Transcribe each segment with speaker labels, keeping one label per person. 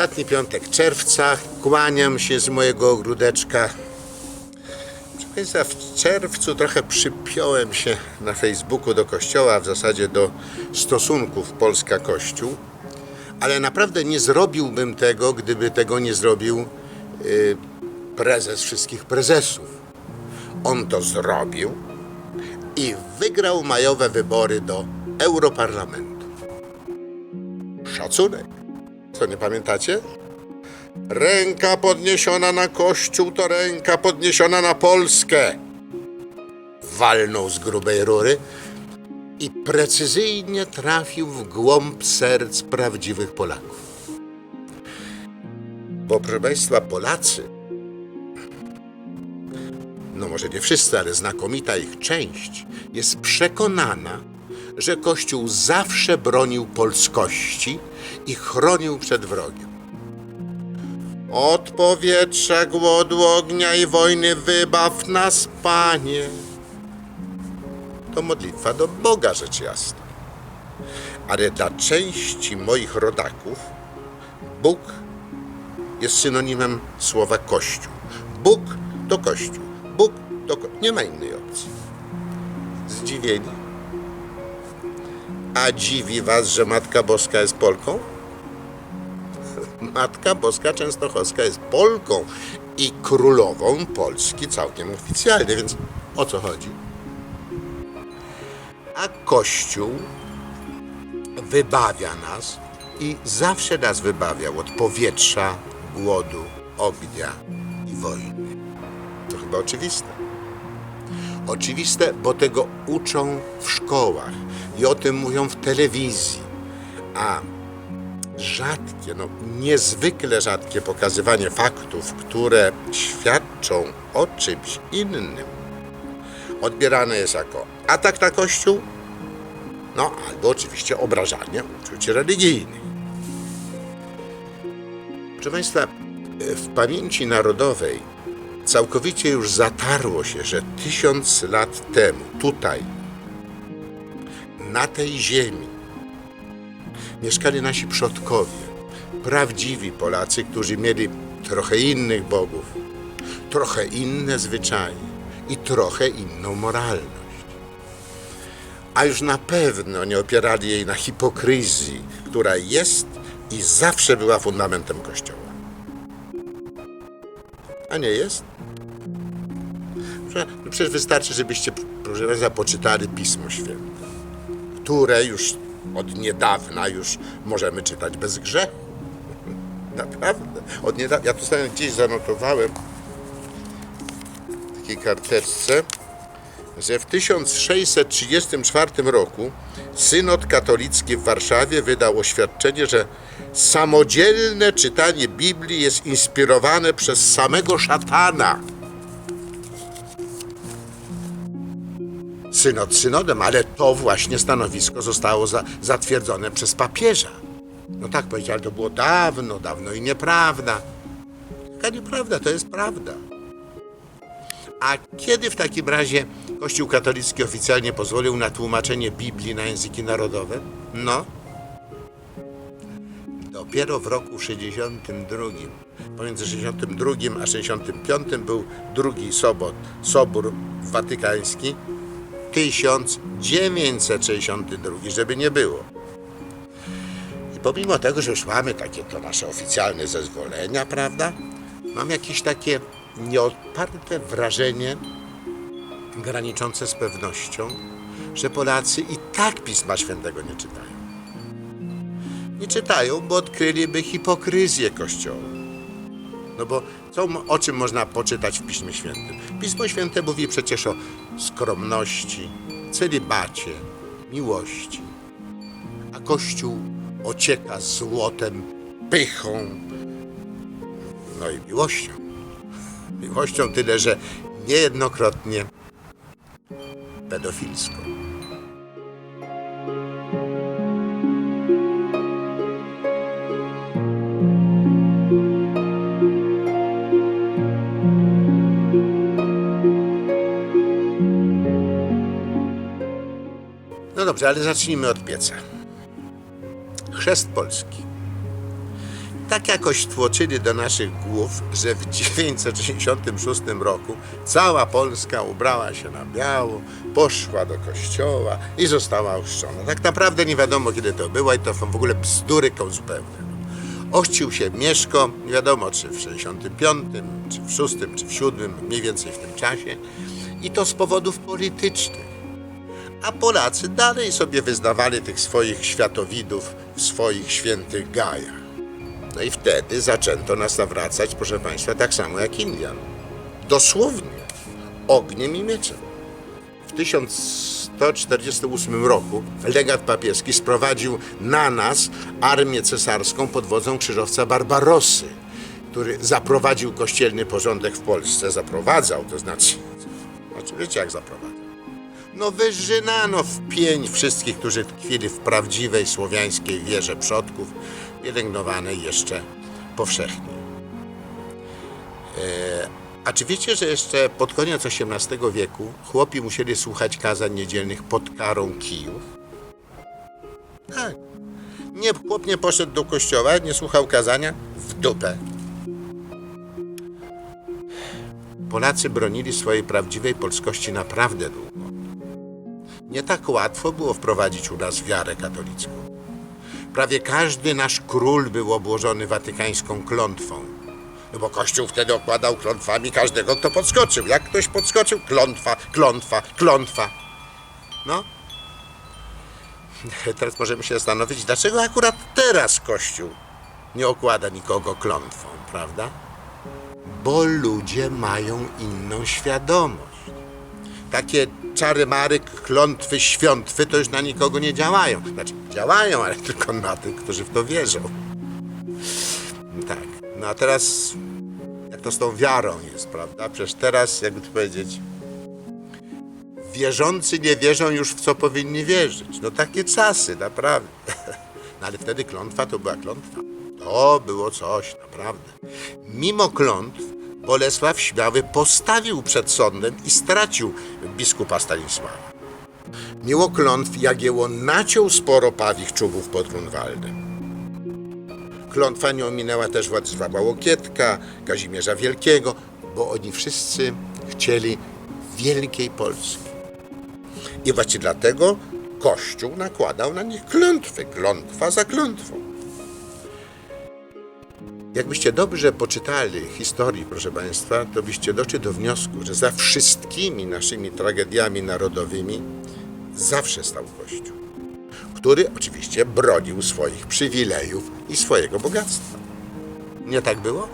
Speaker 1: Ostatni piątek czerwca, kłaniam się z mojego ogródeczka. W czerwcu trochę przypiąłem się na Facebooku do kościoła, w zasadzie do stosunków Polska-Kościół, ale naprawdę nie zrobiłbym tego, gdyby tego nie zrobił y, prezes wszystkich prezesów. On to zrobił i wygrał majowe wybory do Europarlamentu. Szacunek. Co nie pamiętacie? Ręka podniesiona na Kościół to ręka podniesiona na Polskę. Walnął z grubej rury i precyzyjnie trafił w głąb serc prawdziwych Polaków. Bo proszę Państwa, Polacy, no może nie wszyscy, ale znakomita ich część, jest przekonana, że Kościół zawsze bronił polskości i chronił przed wrogiem. Od powietrza, głodu, ognia i wojny wybaw nas, Panie. To modlitwa do Boga, rzecz jasna. Ale dla części moich rodaków Bóg jest synonimem słowa Kościół. Bóg to Kościół. Bóg to ko- Nie ma innej opcji. Zdziwieni? A dziwi was, że Matka Boska jest Polką? Matka Boska Częstochowska jest Polką i królową Polski całkiem oficjalnie, więc o co chodzi? A Kościół wybawia nas i zawsze nas wybawiał od powietrza, głodu, ognia i wojny. To chyba oczywiste. Oczywiste, bo tego uczą w szkołach i o tym mówią w telewizji. A rzadkie, no niezwykle rzadkie pokazywanie faktów, które świadczą o czymś innym, odbierane jest jako atak na Kościół, no albo oczywiście obrażanie uczuć religijnych. Proszę Państwa, w pamięci narodowej całkowicie już zatarło się, że tysiąc lat temu, tutaj, na tej ziemi, mieszkali nasi przodkowie, prawdziwi Polacy, którzy mieli trochę innych bogów, trochę inne zwyczaje i trochę inną moralność. A już na pewno nie opierali jej na hipokryzji, która jest i zawsze była fundamentem Kościoła. A nie jest? No Przecież wystarczy, żebyście, proszę Państwa, poczytali Pismo Święte, które już od niedawna już możemy czytać bez grzechu. Naprawdę. Od niedawna, ja to sobie gdzieś zanotowałem w takiej karteczce, że w 1634 roku synod katolicki w Warszawie wydał oświadczenie, że samodzielne czytanie Biblii jest inspirowane przez samego szatana. Synod synodem, ale to właśnie stanowisko zostało za, zatwierdzone przez papieża. No tak powiedział, ale to było dawno, dawno i nieprawda. Taka nieprawda, to jest prawda. A kiedy w takim razie Kościół katolicki oficjalnie pozwolił na tłumaczenie Biblii na języki narodowe? No, dopiero w roku 62. Pomiędzy 62 a 65 był drugi sobot, sobór watykański, 1962, żeby nie było. I pomimo tego, że już mamy takie to nasze oficjalne zezwolenia, prawda? Mam jakieś takie nieodparte wrażenie, graniczące z pewnością, że Polacy i tak Pisma Świętego nie czytają. Nie czytają, bo odkryliby hipokryzję Kościoła. No bo co, o czym można poczytać w Piśmie Świętym? Pismo Święte mówi przecież o skromności, celibacie, miłości. A Kościół ocieka złotem, pychą, no i miłością. Miłością tyle, że niejednokrotnie pedofilską. Dobrze, ale zacznijmy od pieca. Chrzest Polski. tak jakoś tłoczyli do naszych głów, że w 966 roku cała Polska ubrała się na biało, poszła do kościoła i została ochrzczona. Tak naprawdę nie wiadomo kiedy to było i to w ogóle bzdury zupełne. Ochrzcił się Mieszko, nie wiadomo czy w 65, czy w 6, czy w 7, mniej więcej w tym czasie. I to z powodów politycznych. A Polacy dalej sobie wyznawali tych swoich światowidów w swoich świętych gajach. No i wtedy zaczęto nas nawracać, proszę Państwa, tak samo jak Indian. Dosłownie. Ogniem i mieczem. W 1148 roku legat papieski sprowadził na nas armię cesarską pod wodzą krzyżowca Barbarossy, który zaprowadził kościelny porządek w Polsce. Zaprowadzał, to znaczy, znaczy wiecie jak zaprowadzał? No wyżynano w pień wszystkich, którzy tkwili w prawdziwej słowiańskiej wierze przodków, pielęgnowanej jeszcze powszechnie. A czy wiecie, że jeszcze pod koniec XVIII wieku chłopi musieli słuchać kazań niedzielnych pod karą kijów? Tak. Nie, chłop nie poszedł do kościoła, nie słuchał kazania w dupę. Polacy bronili swojej prawdziwej polskości naprawdę długo. Nie tak łatwo było wprowadzić u nas wiarę katolicką. Prawie każdy nasz król był obłożony watykańską klątwą. No bo Kościół wtedy okładał klątwami każdego, kto podskoczył. Jak ktoś podskoczył, klątwa, klątwa, klątwa. No. Teraz możemy się zastanowić, dlaczego akurat teraz Kościół nie okłada nikogo klątwą, prawda? Bo ludzie mają inną świadomość. Takie czary mary, klątwy, świątwy to już na nikogo nie działają. Znaczy, działają, ale tylko na tych, którzy w to wierzą. Tak. No a teraz, jak to z tą wiarą jest, prawda? Przecież teraz, jakby to powiedzieć, wierzący nie wierzą już w co powinni wierzyć. No takie czasy, naprawdę. No ale wtedy klątwa to była klątwa. To było coś, naprawdę. Mimo klątw Bolesław Śmiały postawił przed sądem i stracił biskupa Stanisława. Mimo klątw Jagiełon naciął sporo pawich czubów pod Grunwaldem. Klątwa nie ominęła też Władysława Łokietka, Kazimierza Wielkiego, bo oni wszyscy chcieli wielkiej Polski. I właśnie dlatego Kościół nakładał na nich klątwy, klątwa za klątwą. Jakbyście dobrze poczytali historii, proszę Państwa, to byście doszli do wniosku, że za wszystkimi naszymi tragediami narodowymi zawsze stał Kościół, który oczywiście bronił swoich przywilejów i swojego bogactwa. Nie tak było?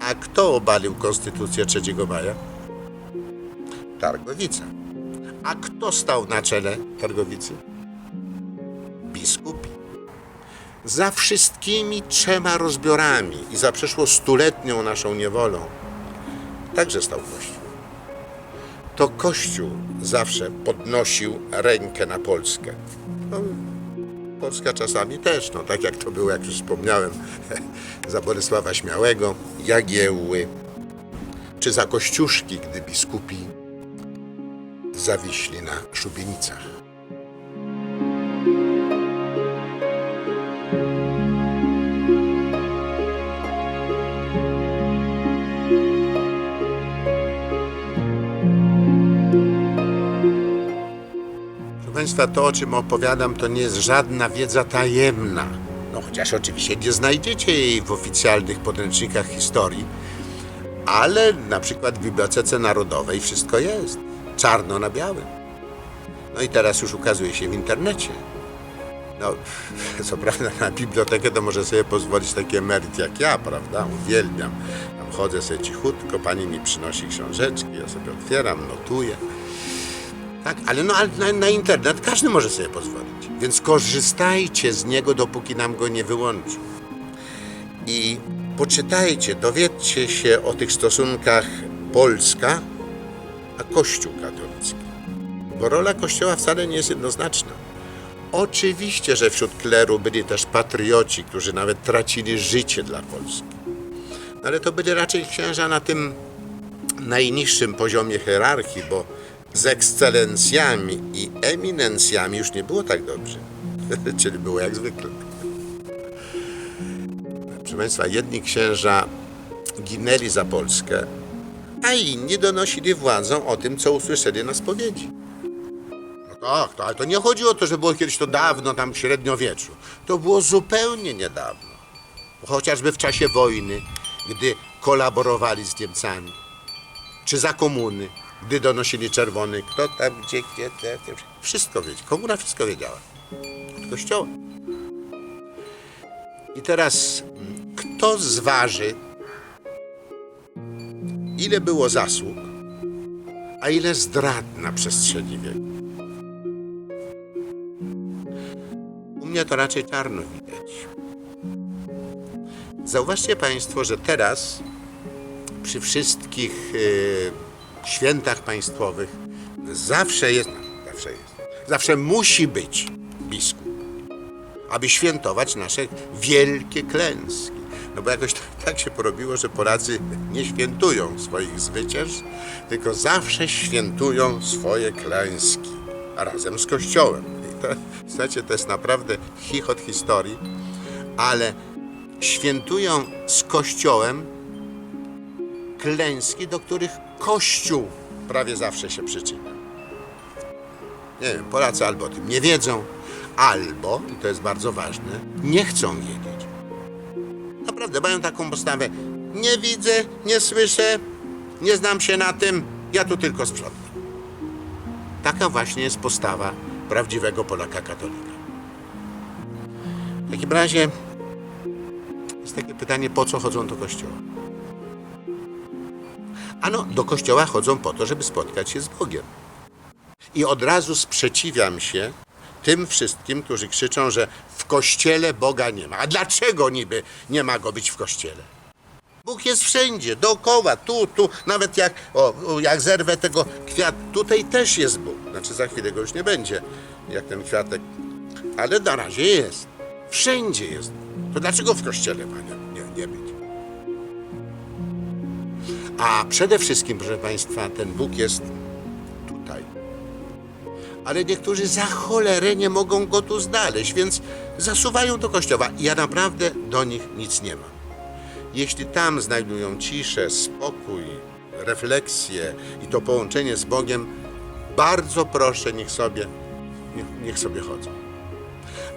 Speaker 1: A kto obalił Konstytucję 3 maja? Targowica. A kto stał na czele Targowicy? Biskupi. Za wszystkimi trzema rozbiorami i za przeszło stuletnią naszą niewolą także stał Kościół. To Kościół zawsze podnosił rękę na Polskę. No, Polska czasami też, no tak jak to było, jak już wspomniałem, za Bolesława Śmiałego, Jagiełły, czy za Kościuszki, gdy biskupi zawiśli na szubienicach. Państwa, to o czym opowiadam, to nie jest żadna wiedza tajemna. No chociaż oczywiście nie znajdziecie jej w oficjalnych podręcznikach historii, ale na przykład w Bibliotece Narodowej wszystko jest. Czarno na białym. No i teraz już ukazuje się w internecie. No, co prawda na bibliotekę to może sobie pozwolić taki emeryt jak ja, prawda? Uwielbiam. Tam chodzę sobie cichutko, pani mi przynosi książeczki, ja sobie otwieram, notuję. Tak, ale no na, na internet każdy może sobie pozwolić. Więc korzystajcie z niego, dopóki nam go nie wyłączy. I poczytajcie, dowiedzcie się o tych stosunkach Polska a Kościół katolicki. Bo rola Kościoła wcale nie jest jednoznaczna. Oczywiście, że wśród kleru byli też patrioci, którzy nawet tracili życie dla Polski. No ale to byli raczej księża na tym najniższym poziomie hierarchii, bo z ekscelencjami i eminencjami już nie było tak dobrze. Czyli było jak zwykle. Proszę Państwa, jedni księża ginęli za Polskę, a inni donosili władzom o tym, co usłyszeli na spowiedzi. No tak, to, ale to nie chodzi o to, że było kiedyś to dawno, tam w średniowieczu. To było zupełnie niedawno. Chociażby w czasie wojny, gdy kolaborowali z Niemcami. Czy za komuny, gdy donosili czerwony, kto tam, gdzie, gdzie, te, te, wszystko wiedział. Komuna wszystko wiedziała. Od kościoła. I teraz, kto zważy, ile było zasług, a ile zdrad na przestrzeni wieku? U mnie to raczej czarno widać. Zauważcie Państwo, że teraz przy wszystkich e, świętach państwowych zawsze jest, zawsze jest, zawsze musi być biskup, aby świętować nasze wielkie klęski. No bo jakoś tak, tak się porobiło, że Polacy nie świętują swoich zwycięstw, tylko zawsze świętują swoje klęski razem z Kościołem. I to, to jest naprawdę chichot historii, ale świętują z Kościołem klęski, do których Kościół prawie zawsze się przyczynia. Nie wiem, Polacy albo o tym nie wiedzą, albo, i to jest bardzo ważne, nie chcą wiedzieć. Naprawdę mają taką postawę. Nie widzę, nie słyszę, nie znam się na tym, ja tu tylko sprzątam. Taka właśnie jest postawa prawdziwego Polaka katolika. W takim razie jest takie pytanie, po co chodzą do kościoła? Ano, do kościoła chodzą po to, żeby spotkać się z Bogiem. I od razu sprzeciwiam się tym wszystkim, którzy krzyczą, że w kościele Boga nie ma. A dlaczego niby nie ma go być w kościele? Bóg jest wszędzie, dookoła, tu, tu, nawet jak, o, jak zerwę tego kwiat, tutaj też jest Bóg. Znaczy za chwilę go już nie będzie, jak ten kwiatek, ale na razie jest. Wszędzie jest. To dlaczego w kościele ma A przede wszystkim, proszę Państwa, ten Bóg jest tutaj. Ale niektórzy za cholerę nie mogą go tu znaleźć, więc zasuwają do kościoła. Ja naprawdę do nich nic nie mam. Jeśli tam znajdują ciszę, spokój, refleksję i to połączenie z Bogiem, bardzo proszę, niech sobie, niech, niech sobie chodzą.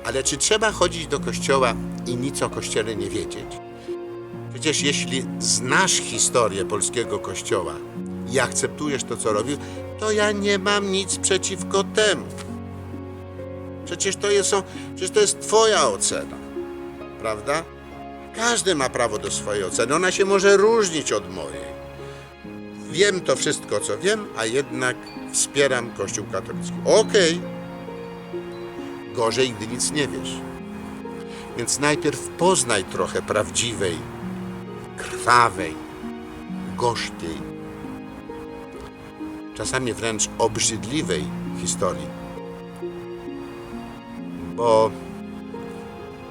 Speaker 1: Ale czy trzeba chodzić do kościoła i nic o kościele nie wiedzieć? Przecież jeśli znasz historię polskiego kościoła i akceptujesz to, co robił, to ja nie mam nic przeciwko temu. Przecież to jest, przecież to jest Twoja ocena, prawda? Każdy ma prawo do swojej oceny. Ona się może różnić od mojej. Wiem to wszystko, co wiem, a jednak wspieram Kościół katolicki. Okej. Gorzej, gdy nic nie wiesz. Więc najpierw poznaj trochę prawdziwej, krwawej, gorzkiej, czasami wręcz obrzydliwej historii. Bo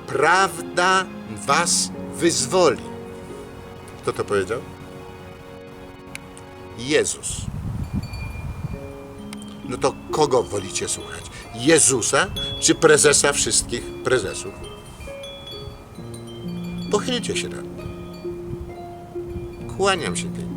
Speaker 1: prawda was wyzwoli. Kto to powiedział? Jezus. No to kogo wolicie słuchać? Jezusa czy prezesa wszystkich prezesów? Pochylcie się nad. Kłaniam się tej